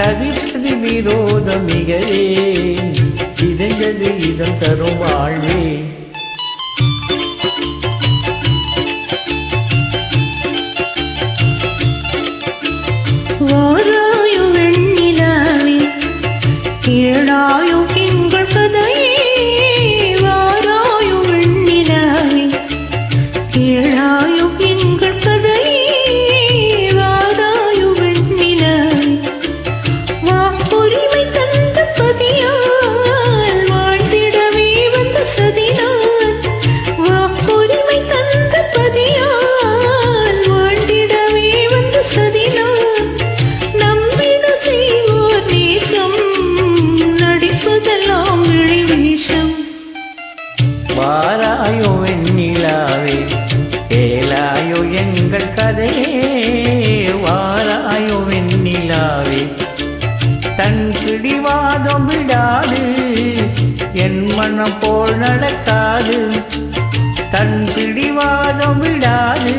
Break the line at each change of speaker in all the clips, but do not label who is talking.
சதிப்பதி விரோதம் மிகவேன் இதயது இதம் தரும் வாழ்வே.
வாராயோ வெண்ணிலாவே கேளாயோ எங்கள் கதையே. வாராயோ வெண்ணிலாவே கேளாயோ நடிப்பதெல்லாம் விழி வேஷம்
வாராயோ வெண்ணிலாவே ஏலாயோ எங்கள் கதையே வாராயோ வெண்ணிலாவே தன் பிடிவாதம் விடாது என் மனம் போல் நடக்காது. தன் பிடிவாதம் விடாது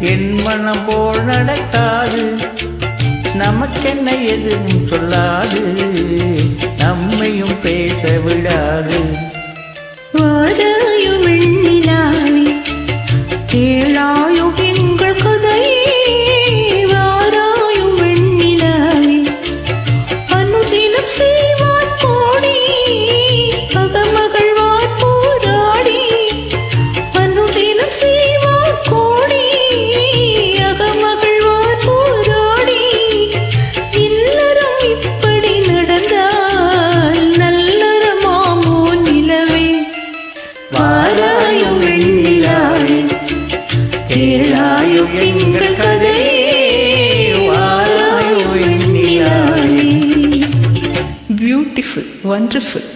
என் மனம் போல் நடக்காது. நமக்கென்ன எதுவும் சொல்லாது. நம்மையும் பேச விடாது
வாராயோ கேளா கேளாயோ எங்கள் கதையே வாராயோ பியூட்டிஃபுல் ஒண்டர்ஃபுல்